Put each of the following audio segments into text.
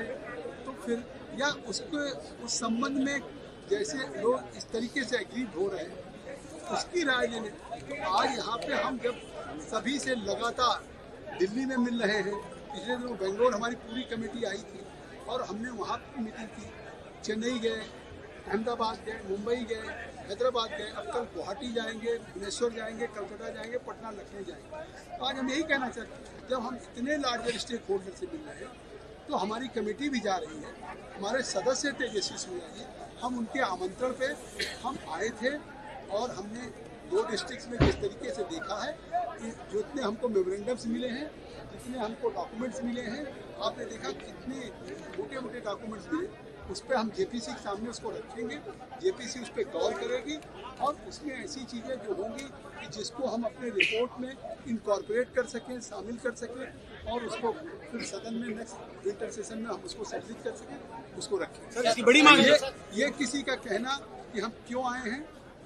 है तो फिर, या उसके, उस संबंध में जैसे लोग इस तरीके से एग्रीड हो रहे हैं, उसकी राय लेने। तो आज यहाँ पे हम जब सभी से लगातार दिल्ली में मिल रहे हैं, पिछले दिनों बेंगलोर हमारी पूरी कमेटी आई थी, और हमने वहाँ की मीटिंग की। चेन्नई गए, अहमदाबाद गए, मुंबई गए, हैदराबाद गए, अब कल गुवाहाटी जाएँगे, भुवनेश्वर जाएँगे, कलकत्ता जाएँगे, पटना, लखनऊ जाएँगे। तो आज हम यही कहना चाहते हैं, जब हम इतने लार्जर स्टेक होल्डर से मिल रहे हैं तो हमारी कमेटी भी जा रही है। हमारे सदस्य तेजस्वी सूर्या जी। हम उनके आमंत्रण पे हम आए थे और हमने दो डिस्ट्रिक्ट में जिस तरीके से देखा है कि जितने हमको मेमोरेंडम्स मिले हैं, जितने हमको डॉक्यूमेंट्स मिले हैं, आपने देखा कितने मोटे मोटे डॉक्यूमेंट्स मिले। उस पर हम जेपीसी के सामने उसको रखेंगे। जेपीसी उस पर गौर करेगी और उसमें ऐसी चीज़ें जो होंगी कि जिसको हम अपने रिपोर्ट में इनकॉर्पोरेट कर सकें, शामिल कर सकें और उसको फिर सदन में नेक्स्ट विंटर सेशन में हम उसको सम्मिलित कर सकें उसको रखें। सर इसकी बड़ी मांग है। ये किसी का कहना कि हम क्यों आए हैं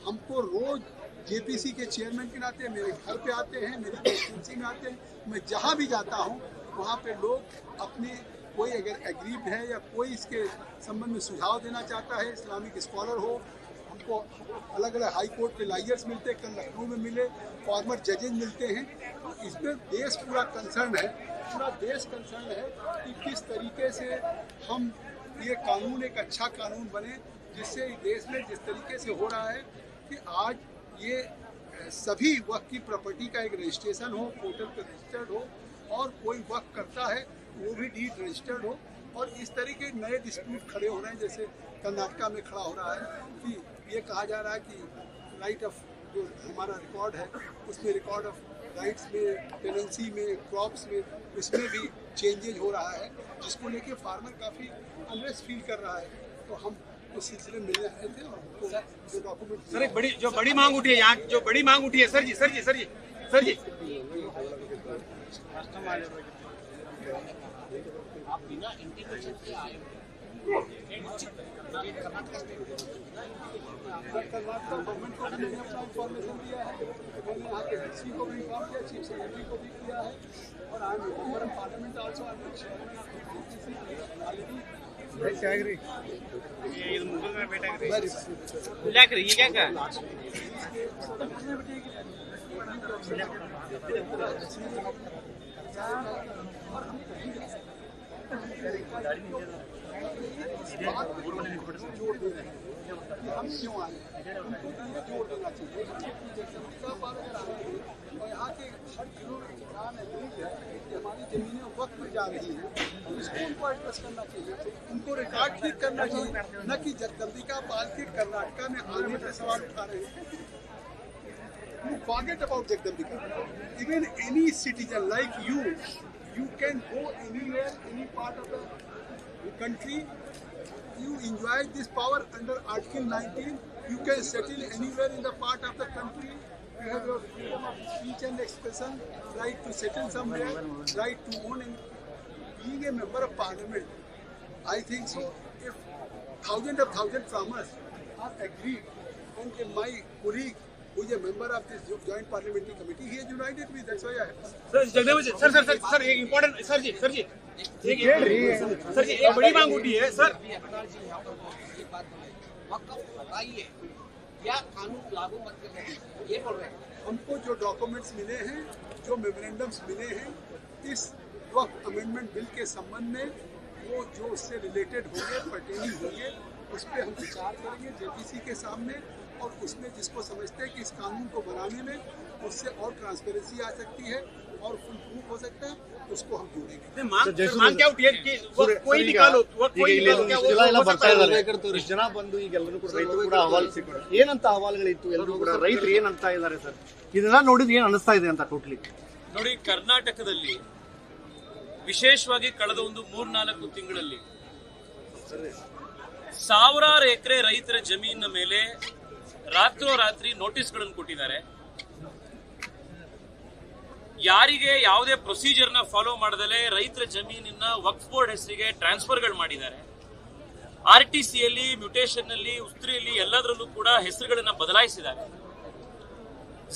हमको रोज जेपीसी के चेयरमैन के नाते मेरे घर पे आते हैं मेरी कॉन्स्टिट्यूंसी में आते हैं मैं जहाँ भी जाता हूँ वहाँ पे लोग अपने कोई अगर एग्रीड है या कोई इसके संबंध में सुझाव देना चाहता है इस्लामिक स्कॉलर हो हमको अलग अलग हाई कोर्ट के लाइयर्स मिलते हैं कल लखनऊ में मिले फॉर्मर जजेज मिलते हैं तो इसमें देश पूरा कंसर्न है। पूरा देश कंसर्न है कि किस तरीके से हम ये कानून एक अच्छा कानून बने, जिससे देश में जिस तरीके से हो रहा है कि आज ये सभी वक्त की प्रॉपर्टी का एक रजिस्ट्रेशन हो पोर्टल पर रजिस्टर्ड हो, और कोई वक्त करता है, वो भी डीड रजिस्टर्ड हो, और इस तरीके नए डिस्प्यूट खड़े हो रहे हैं, जैसे कर्नाटका में खड़ा हो रहा है कि ये कहा जा रहा है कि राइट ऑफ़ जो हमारा रिकॉर्ड है उसमें रिकॉर्ड ऑफ़ राइट्स में टेनेंसी में क्रॉप्स में इसमें भी चेंजेज हो रहा है जिसको लेके फार्मर काफ़ी अनरेस्ट फील कर रहा है। तो हम उस सिलसिले में मिलने आए थे और हमको जो डॉक्यूमेंट सर एक बड़ी जो बड़ी मांग उठी है यहाँ जो बड़ी मांग उठी है sir ji sir ji sir ji sir ji. Karnataka government को भी अपना इंफॉर्मेशन दिया है मैंने यहाँ डीसी को भी इन्फॉर्म किया चीफ सेक्रेटरी को भी किया है और I am member of parliament also I am chairman of already ये मुगल में बैठा है क्या कर ये क्या कर जोड़ दे रहे हैं कि हम क्यों आए जोड़ देना चाहिए पर और यहाँ के हर जिलों में हमारी जमीनें वक्त में जा रही हैं इसको उनको एड्रेस करना चाहिए उनको रिकॉर्ड ठीक करना चाहिए न कि पाल के कर्नाटका में आने पे सवाल उठा रहे हैं you forget about Jagdambika. Even any citizen like you, you can go anywhere, any part of the country. You enjoy this power under Article 19. You can settle anywhere in the part of the country. You have your freedom of speech and expression, right to settle somewhere, right to own. And being a member of parliament, I think so. If thousands of thousands farmers are agreed, and my colleague who is a member of this joint parliamentary committee, he has united me. That's why I have. Sir Jagdev ji sir sir sir sir एक important sir ji sir ji एक sir ji एक बड़ी मांग उठी है sir एक बात बोले वक़्फ़ हटाइए या कानून लागू मत करिए ये बोल रहे हैं हमको जो डॉक्यूमेंट्स मिले हैं जो मेमोरेंडम्स मिले हैं इस वक्त अमेंडमेंट बिल के संबंध में वो जो उससे रिलेटेड होंगे पर्टेनिंग होंगे उस पर हम विचार करेंगे जेपीसी के सामने और उसमें जिसको समझते हैं कि इस कानून को बनाने में उससे और ट्रांसपेरेंसी आ सकती है और फुल प्रूफ हो सकता है उसको हम जोड़ेंगे मांग मांग क्या उठी है कि वो कोई निकालो वो ಈಗ कोई ಇಲ್ಲಿ निकालो क्या वो ಇಷ್ಟೆಲ್ಲ ಎಲ್ಲ हो ಬರ್ತಾ सकता है? ಇದ್ದಾರೆ ಇಷ್ಟು ಜನ ಬಂದು ಈಗ ಎಲ್ಲರೂ ಕೂಡ ರೈತರು ಕೂಡ ಅಹವಾಲು ಏನಂತ ಅಹವಾಲುಗಳಿತ್ತು ಎಲ್ಲರೂ ಕೂಡ ರೈತರು ಏನ್ ಅಂತ ಇದ್ದಾರೆ ಸರ್ ಇದೆಲ್ಲ ನೋಡಿದ್ರೆ ಏನ್ ಅನಿಸ್ತಾ ಇದೆ ಅಂತ ಟೋಟ್ಲಿ ನೋಡಿ ಕರ್ನಾಟಕದಲ್ಲಿ ವಿಶೇಷವಾಗಿ ಕಳೆದ ಒಂದು ಮೂರ್ನಾಲ್ಕು ತಿಂಗಳಲ್ಲಿ ಸಾವಿರಾರು ಎಕರೆ ರೈತರ ಜಮೀನಿನ ಮೇಲೆ ರಾತ್ರೋರಾತ್ರಿ ನೋಟಿಸ್ಗಳನ್ನು ಕೊಟ್ಟಿದ್ದಾರೆ. ಯಾರಿಗೆ ಯಾವುದೇ ಪ್ರೊಸೀಜರ್ನ ಫಾಲೋ ಮಾಡದಲೆ ರೈತರ ಜಮೀನಿನ ವಕ್ಫ್ ಬೋರ್ಡ್ ಹೆಸರಿಗೆ ಟ್ರಾನ್ಸ್ಫರ್ಗಳು ಮಾಡಿದ್ದಾರೆ. ಆರ್ ಟಿ ಸಿಯಲ್ಲಿ ಮ್ಯೂಟೇಷನ್ನಲ್ಲಿ ಉಸ್ತ್ರಿಯಲ್ಲಿ ಎಲ್ಲದರಲ್ಲೂ ಕೂಡ ಹೆಸರುಗಳನ್ನ ಬದಲಾಯಿಸಿದ್ದಾರೆ.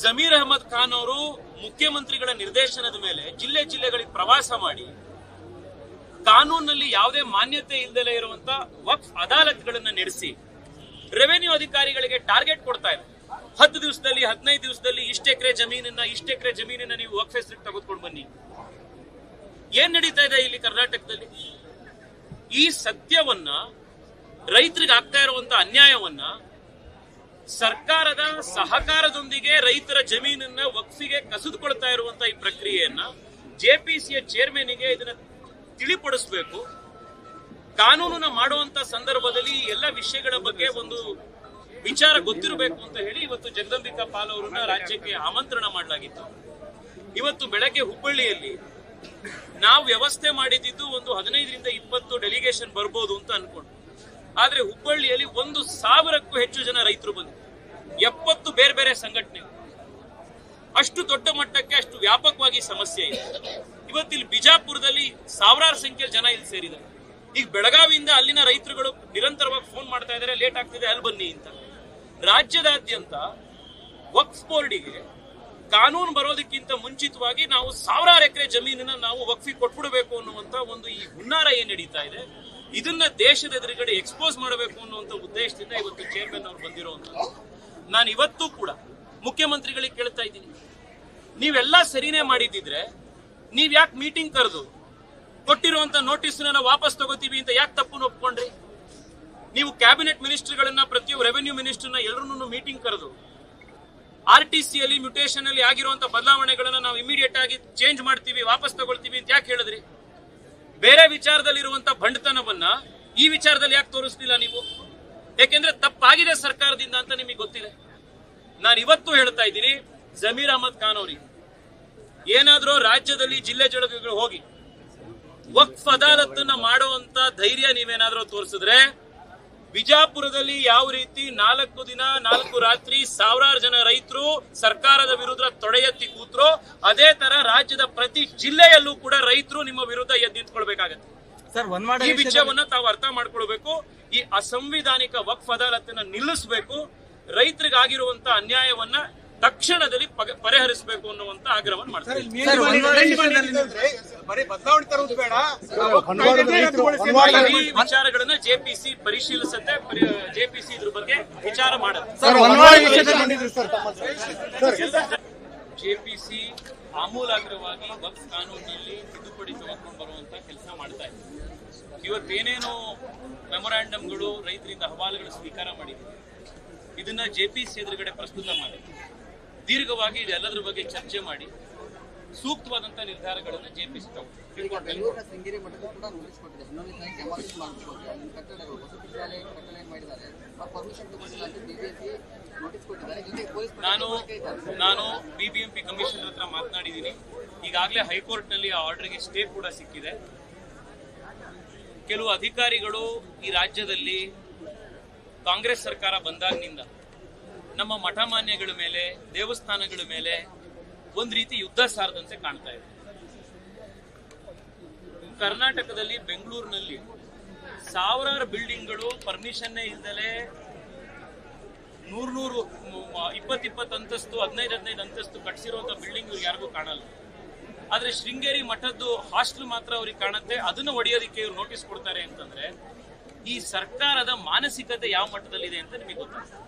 ಜಮೀರ್ ಅಹಮದ್ ಖಾನ್ ಅವರು ಮುಖ್ಯಮಂತ್ರಿಗಳ ನಿರ್ದೇಶನದ ಮೇಲೆ ಜಿಲ್ಲೆ ಜಿಲ್ಲೆಗಳಿಗೆ ಪ್ರವಾಸ ಮಾಡಿ ಕಾನೂನಲ್ಲಿ ಯಾವುದೇ ಮಾನ್ಯತೆ ಇಲ್ಲದೆ ಇರುವಂತಹ ವಕ್ಫ್ ಅದಾಲತ್ಗಳನ್ನ ನಡೆಸಿ ರೆವೆನ್ಯೂ ಅಧಿಕಾರಿಗಳಿಗೆ ಟಾರ್ಗೆಟ್ ಕೊಡ್ತಾ ಇದೆ. ಹತ್ತು ದಿವಸದಲ್ಲಿ, ಹದಿನೈದು ದಿವಸದಲ್ಲಿ ಇಷ್ಟು ಎಕರೆ ಜಮೀನನ್ನ, ಇಷ್ಟು ಎಕರೆ ಜಮೀನನ್ನ ನೀವು ವಕ್ಫ್ ಹೆಸರಿಗೆ ತೆಗೆದುಕೊಂಡು ಬನ್ನಿ. ಏನ್ ನಡೀತಾ ಇದೆ ಇಲ್ಲಿ ಕರ್ನಾಟಕದಲ್ಲಿ? ಈ ಸತ್ಯವನ್ನ, ರೈತರಿಗೆ ಆಗ್ತಾ ಇರುವಂತ ಅನ್ಯಾಯವನ್ನ ಸರ್ಕಾರದ ಸಹಕಾರದೊಂದಿಗೆ ರೈತರ ಜಮೀನನ್ನ ವಕ್ಫಿಗೆ ಕಸಿದುಕೊಳ್ತಾ ಇರುವಂತ ಈ ಪ್ರಕ್ರಿಯೆಯನ್ನ ಜೆಪಿಸಿಯ ಚೇರ್ಮನ್ಗೆ ಇದನ್ನ ತಿಳಿಪಡಿಸಬೇಕು. ಕಾನೂನನ್ನ ಮಾಡುವಂತ ಸಂದರ್ಭದಲ್ಲಿ ಎಲ್ಲ ವಿಷಯಗಳ ಬಗ್ಗೆ ಒಂದು ವಿಚಾರ ಗೊತ್ತಿರಬೇಕು ಅಂತ ಹೇಳಿ ಇವತ್ತು ಜಗದಂಬಿಕಾ ಪಾಲ್ ಅವರನ್ನ ರಾಜ್ಯಕ್ಕೆ ಆಮಂತ್ರಣ ಮಾಡಲಾಗಿತ್ತು. ಇವತ್ತು ಬೆಳಗ್ಗೆ ಹುಬ್ಬಳ್ಳಿಯಲ್ಲಿ ನಾವು ವ್ಯವಸ್ಥೆ ಮಾಡಿದ್ದು ಒಂದು ಹದಿನೈದರಿಂದ ಇಪ್ಪತ್ತು ಡೆಲಿಗೇಷನ್ ಬರ್ಬೋದು ಅಂತ ಅನ್ಕೊಂಡು ಆದ್ರೆ ಹುಬ್ಬಳ್ಳಿಯಲ್ಲಿ ಒಂದು ಸಾವಿರಕ್ಕೂ ಹೆಚ್ಚು ಜನ ರೈತರು ಬಂದರು. ಎಪ್ಪತ್ತು ಬೇರೆ ಬೇರೆ ಸಂಘಟನೆ. ಅಷ್ಟು ದೊಡ್ಡ ಮಟ್ಟಕ್ಕೆ ಅಷ್ಟು ವ್ಯಾಪಕವಾಗಿ ಸಮಸ್ಯೆ ಇದೆ. ಇವತ್ತಿಲ್ಲಿ ಬಿಜಾಪುರದಲ್ಲಿ ಸಾವಿರಾರು ಸಂಖ್ಯೆಯಲ್ಲಿ ಜನ ಇಲ್ಲಿ ಸೇರಿದ್ದಾರೆ. ಈಗ ಬೆಳಗಾವಿಯಿಂದ ಅಲ್ಲಿನ ರೈತರುಗಳು ನಿರಂತರವಾಗಿ ಫೋನ್ ಮಾಡ್ತಾ ಇದ್ದಾರೆ ಲೇಟ್ ಆಗ್ತಿದೆ, ಅಲ್ಲಿ ಬನ್ನಿ ಅಂತ. ರಾಜ್ಯದಾದ್ಯಂತ ವಕ್ಫ್ ಬೋರ್ಡಿಗೆ ಕಾನೂನು ಬರೋದಕ್ಕಿಂತ ಮುಂಚಿತವಾಗಿ ನಾವು ಸಾವಿರಾರು ಎಕರೆ ಜಮೀನನ್ನ ನಾವು ವಕ್ಫಿ ಕೊಟ್ಬಿಡಬೇಕು ಅನ್ನುವಂತ ಒಂದು ಈ ಹುನ್ನಾರ ಏನ್ ನಡೀತಾ ಇದೆ, ಇದನ್ನ ದೇಶದ ಎದುರುಗಡೆ ಎಕ್ಸ್ಪೋಸ್ ಮಾಡಬೇಕು ಅನ್ನುವಂತ ಉದ್ದೇಶದಿಂದ ಇವತ್ತು ಚೇರ್ಮನ್ ಅವರು ಬಂದಿರುವಂತ ನಾನು ಇವತ್ತು ಕೂಡ ಮುಖ್ಯಮಂತ್ರಿಗಳಿಗೆ ಕೇಳ್ತಾ ಇದ್ದೀನಿ. ನೀವೆಲ್ಲ ಸರಿನೇ ಮಾಡಿದ್ದಿದ್ರೆ ನೀವ್ ಯಾಕೆ ಮೀಟಿಂಗ್ ಕರೆದು ಕೊಟ್ಟಿರುವಂತ ನೋಟಿಸ್ ವಾಪಸ್ ತಗೋತೀವಿ ಅಂತ ಯಾಕೆ ತಪ್ಪು ಒಪ್ಕೊಂಡ್ರಿ? ನೀವು ಕ್ಯಾಬಿನೆಟ್ ಮಿನಿಸ್ಟರ್ಗಳನ್ನ ಪ್ರತಿಯೊಬ್ಬ ರೆವೆನ್ಯೂ ಮಿನಿಸ್ಟರ್ನ ಎಲ್ಲರನ್ನೂ ಮೀಟಿಂಗ್ ಕರೆದು ಆರ್ ಟಿ ಸಿ ಅಲ್ಲಿ ಮ್ಯೂಟೇಷನ್ ಅಲ್ಲಿ ಆಗಿರುವಂತ ಬದಲಾವಣೆಗಳನ್ನ ನಾವು ಇಮಿಡಿಯೇಟ್ ಆಗಿ ಚೇಂಜ್ ಮಾಡ್ತೀವಿ, ವಾಪಸ್ ತಗೊಳ್ತೀವಿ ಅಂತ ಯಾಕೆ ಹೇಳಿದ್ರಿ? ಬೇರೆ ವಿಚಾರದಲ್ಲಿ ಇರುವಂತ ಬಂಡತನವನ್ನ ಈ ವಿಚಾರದಲ್ಲಿ ಯಾಕೆ ತೋರಿಸ್ಲಿಲ್ಲ ನೀವು? ಯಾಕೆಂದ್ರೆ ತಪ್ಪಾಗಿದೆ ಸರ್ಕಾರದಿಂದ ಅಂತ ನಿಮಗೆ ಗೊತ್ತಿದೆ ನಾನು ಇವತ್ತು ಹೇಳ್ತಾ ಇದ್ದೀನಿ, ಜಮೀರ್ ಅಹಮದ್ ಖಾನ್ ಅವರಿಗೆ. ಏನಾದ್ರೂ ರಾಜ್ಯದಲ್ಲಿ ಜಿಲ್ಲೆ ಜೊಳಗೆ ಹೋಗಿ ವಕ್ಫ್ ಅದಾಲತ್ನ ಮಾಡುವಂತ ಧೈರ್ಯ ನೀವೇನಾದ್ರೂ ತೋರಿಸಿದ್ರೆ ಬಿಜಾಪುರದಲ್ಲಿ ಯಾವ ರೀತಿ ನಾಲ್ಕು ದಿನ ನಾಲ್ಕು ರಾತ್ರಿ ಸಾವಿರಾರು ಜನ ರೈತರು ಸರ್ಕಾರದ ವಿರುದ್ಧ ತೊಡೆ ಎತ್ತಿ ಕೂತ್ರು ಅದೇ ತರ ರಾಜ್ಯದ ಪ್ರತಿ ಜಿಲ್ಲೆಯಲ್ಲೂ ಕೂಡ ರೈತರು ನಿಮ್ಮ ವಿರುದ್ಧ ಎದ್ದು ನಿಂತ್ಕೊಳ್ಬೇಕಾಗತ್ತೆ. ಈ ವಿಷಯವನ್ನ ತಾವು ಅರ್ಥ ಮಾಡ್ಕೊಳ್ಬೇಕು. ಈ ಅಸಂವಿಧಾನಿಕ ವಕ್ಫ್ ಅದಾಲತ್ ನಿಲ್ಲಿಸಬೇಕು. ರೈತರಿಗಾಗಿರುವಂತ ಅನ್ಯಾಯವನ್ನ ತಕ್ಷಣದಲ್ಲಿ ಪರಿಹರಿಸಬೇಕು ಅನ್ನುವಂತ ಆಗ್ರಹವನ್ನು ಮಾಡ್ತಾರೆ ಬರೀ ಬದಲಾವಣೆ ತರುವುದು ಬೇಡ. ಹೊನ್ವಾಡದ ರೈತರು ಹೊನ್ವಾಡದ ಈ ವಿಚಾರಗಳನ್ನ ಜೆಪಿಸಿ ಪರಿಶೀಲಿಸುತ್ತೆ ಜೆಪಿಸಿ ಇದ್ರ ಬಗ್ಗೆ ವಿಚಾರ ಮಾಡುತ್ತೆ. ಜೆಪಿಸಿ ಆಮೂಲಾಗ್ರವಾಗಿ ವಕ್ಫ್ ಕಾನೂನಿನಲ್ಲಿ ತಿದ್ದುಪಡಿ ತಗೊಂಡು ಬರುವಂತ ಕೆಲಸ ಮಾಡ್ತಾ ಇದೆ. ಇವತ್ತೇನೇನು ಮೆಮೊರಾಂಡಮ್ಗಳು ರೈತರಿಂದ ಅಹವಾಲುಗಳು ಸ್ವೀಕಾರ ಮಾಡಿದೆ ಇದನ್ನ ಜೆಪಿಸಿ ಎದುರುಗಡೆ ಪ್ರಸ್ತುತ ಮಾಡಿ ದೀರ್ಘವಾಗಿ ಇದೆಲ್ಲದರ ಬಗ್ಗೆ ಚರ್ಚೆ ಮಾಡಿ ಸೂಕ್ತವಾದಂತಹ ನಿರ್ಧಾರಗಳನ್ನು ಜೆ ಪಿ ಸಿ ನಾನು ನಾನು ಬಿಬಿಎಂಪಿ ಕಮಿಷನರ್ ಹತ್ರ ಮಾತನಾಡಿದ್ದೀನಿ. ಈಗಾಗಲೇ ಹೈಕೋರ್ಟ್ನಲ್ಲಿ ಆ ಆರ್ಡರ್ಗೆ ಸ್ಟೇ ಕೂಡ ಸಿಕ್ಕಿದೆ. ಕೆಲವು ಅಧಿಕಾರಿಗಳು ಈ ರಾಜ್ಯದಲ್ಲಿ ಕಾಂಗ್ರೆಸ್ ಸರ್ಕಾರ ಬಂದಾಗಿನಿಂದ ನಮ್ಮ ಮಠಮಾನ್ಯಗಳ ಮೇಲೆ, ದೇವಸ್ಥಾನಗಳ ಮೇಲೆ ಒಂದ್ ರೀತಿ ಯುದ್ಧ ಸಾರದಂತೆ ಕಾಣ್ತಾ ಇದೆ. ಕರ್ನಾಟಕದಲ್ಲಿ ಬೆಂಗಳೂರಿನಲ್ಲಿ ಸಾವಿರಾರು ಬಿಲ್ಡಿಂಗ್ಗಳು ಪರ್ಮಿಷನ್ನೇ ಇಲ್ದಲೆ ನೂರ್ ನೂರು ಇಪ್ಪತ್ ಇಪ್ಪತ್ತು ಅಂತಸ್ತು, ಹದಿನೈದು ಹದಿನೈದು ಅಂತಸ್ತು ಕಟ್ಸಿರುವಂತ ಬಿಲ್ಡಿಂಗ್ ಯಾರಿಗೂ ಕಾಣಲ್ಲ. ಆದ್ರೆ ಶೃಂಗೇರಿ ಮಠದ್ದು ಹಾಸ್ಟೆಲ್ ಮಾತ್ರ ಅವ್ರಿಗೆ ಕಾಣುತ್ತೆ. ಅದನ್ನ ಒಡೆಯೋದಕ್ಕೆ ಇವ್ರು ನೋಟಿಸ್ ಕೊಡ್ತಾರೆ ಅಂತಂದ್ರೆ ಈ ಸರ್ಕಾರದ ಮಾನಸಿಕತೆ ಯಾವ ಮಟ್ಟದಲ್ಲಿದೆ ಅಂತ ನಿಮಗೆ ಗೊತ್ತಾಗ್ತದೆ